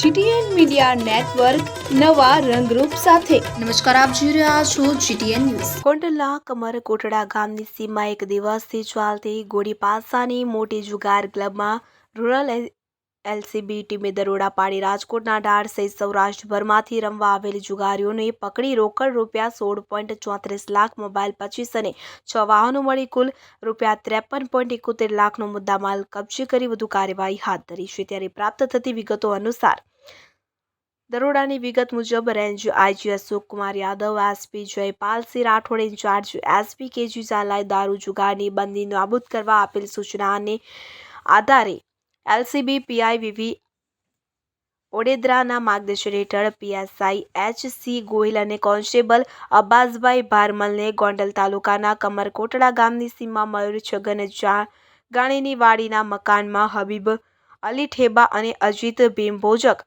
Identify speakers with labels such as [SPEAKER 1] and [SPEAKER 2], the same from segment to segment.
[SPEAKER 1] GTN media network નવા રંગરૂપ સાથે.
[SPEAKER 2] નમસ્કાર આપ જોઈ રહ્યા છો જીટીએન ન્યૂઝ.
[SPEAKER 3] કોંડલા કમર કોટડા ગામની સીમા એક દિવસથી ચાલતી ગોળી પાસાની મોટી જુગાર ક્લબમાં રૂરલ એલસીબી ટીમે દરોડા પાડી રાજકોટના ડાળ સહિત સૌરાષ્ટ્રભરમાંથી રમવા આવેલી જુગારીઓને પકડી રોકડ રૂપિયા સોળ પોઈન્ટ ચોત્રીસ લાખ, મોબાઈલ પચીસ અને છ વાહનો મળી કુલ રૂપિયા ત્રેપન પોઈન્ટ એકોતેર લાખનો મુદ્દામાલ કબજે કરી વધુ કાર્યવાહી હાથ ધરી છે. ત્યારે પ્રાપ્ત થતી વિગતો અનુસાર દરોડાની વિગત મુજબ range IG Ashokkumar Yadav, SP Jaipalsinh Rathod incharge SP KG ઝાલાએ દારૂ જુગારની બંદી નાબૂદ કરવા આપેલ સૂચનાને આધારે એલસીબી, પીઆઈવીવી ઓડેદરાના માર્ગદર્શન હેઠળ પીએસઆઈ એચ સી ગોહિલ અને કોન્સ્ટેબલ અબ્બાસભાઈ ભારમલને ગોંડલ તાલુકાના કમરકોટડા ગામની સીમા મયુર છગન ગાણીની વાડીના મકાનમાં હબીબ અલી ઠેબા અને અજીત ભીમભોજક.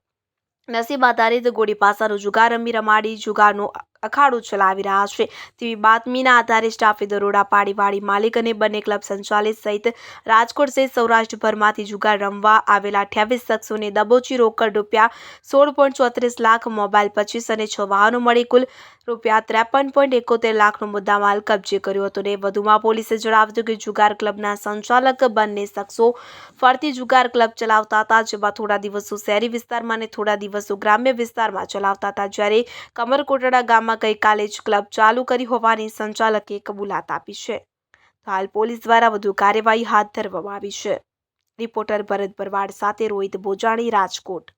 [SPEAKER 3] નસીબ આધારિત ગોળી પાસાનો જુગાર, રમી રમાડી જુગારનો અખાડો ચલાવી રહ્યા છે. તેવી બાતમીના આધારે સ્ટાફે દરોડા પાડી વાડી માલિક અને બંને ક્લબ સંચાલિત સહિત રાજકોટ સહિત સૌરાષ્ટ્રભરમાંથી જુગાર રમવા આવેલા અઠ્યાવીસ શખ્સોને દબોચી રોકડ રૂપિયા સોળ પોઈન્ટ ચોત્રીસ લાખ, મોબાઈલ પચીસ અને છ વાહનો મળી કુલ રૂપિયા ત્રેપન પોઈન્ટ એકોતેર લાખનો મુદ્દામાલ કબજે કર્યો હતો ને વધુમાં પોલીસે જણાવ્યું હતું કે જુગાર ક્લબના સંચાલક બંને શખ્સો ફરતી જુગાર ક્લબ ચલાવતા હતા, જેમાં થોડા દિવસો શહેરી વિસ્તારમાં અને થોડા દિવસો ગ્રામ્ય વિસ્તારમાં ચલાવતા હતા. જ્યારે કમરકોટડા ગામમાં ગઈકાલે જ ક્લબ ચાલુ કરી હોવાની સંચાલકે કબૂલાત આપી છે. તો હાલ પોલીસ દ્વારા વધુ કાર્યવાહી હાથ ધરવામાં આવી છે. રિપોર્ટર ભરત ભરવાડ સાથે રોહિત બોજાણી રાજકોટ.